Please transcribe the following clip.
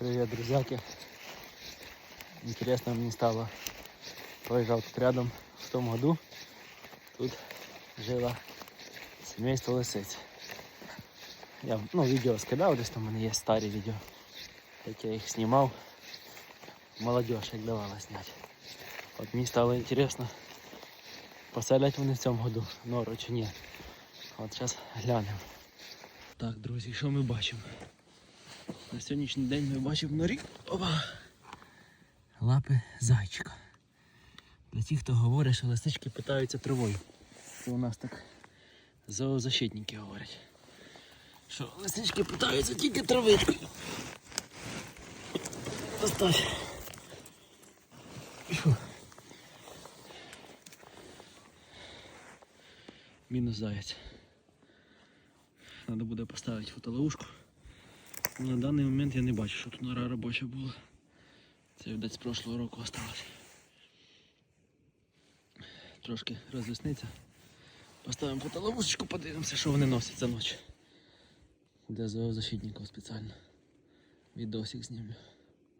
Привет, друзьяки. Интересно мне стало. Проезжал тут рядом в том году. Тут жило семейство лисиць. Я ну, відео скидав, десь там у мене є старі відео. Як я їх знімав. Молодежь як давала зняти. От мені стало інтересно, поселять вони в цьому году нору чи ні. От зараз глянемо. Так, друзі, що ми бачимо? На сьогоднішній день ми бачимо норі Опа! лапи зайчика. Для тих, хто говорить, що лисички питаються травою. Це у нас так зоозащитники говорять. Що лисички питаються тільки травичкою. Оставь. Фу. Мінус заяць. Треба буде поставити фотоловушку. На даний момент я не бачу, що тут нора робоча була. Це десь з прошлого року осталось. Трошки розвісниця. Поставимо потоловушечку, подивимося, що вони носять за ночі. Для зоозащитників спеціально. Відосик знімлю.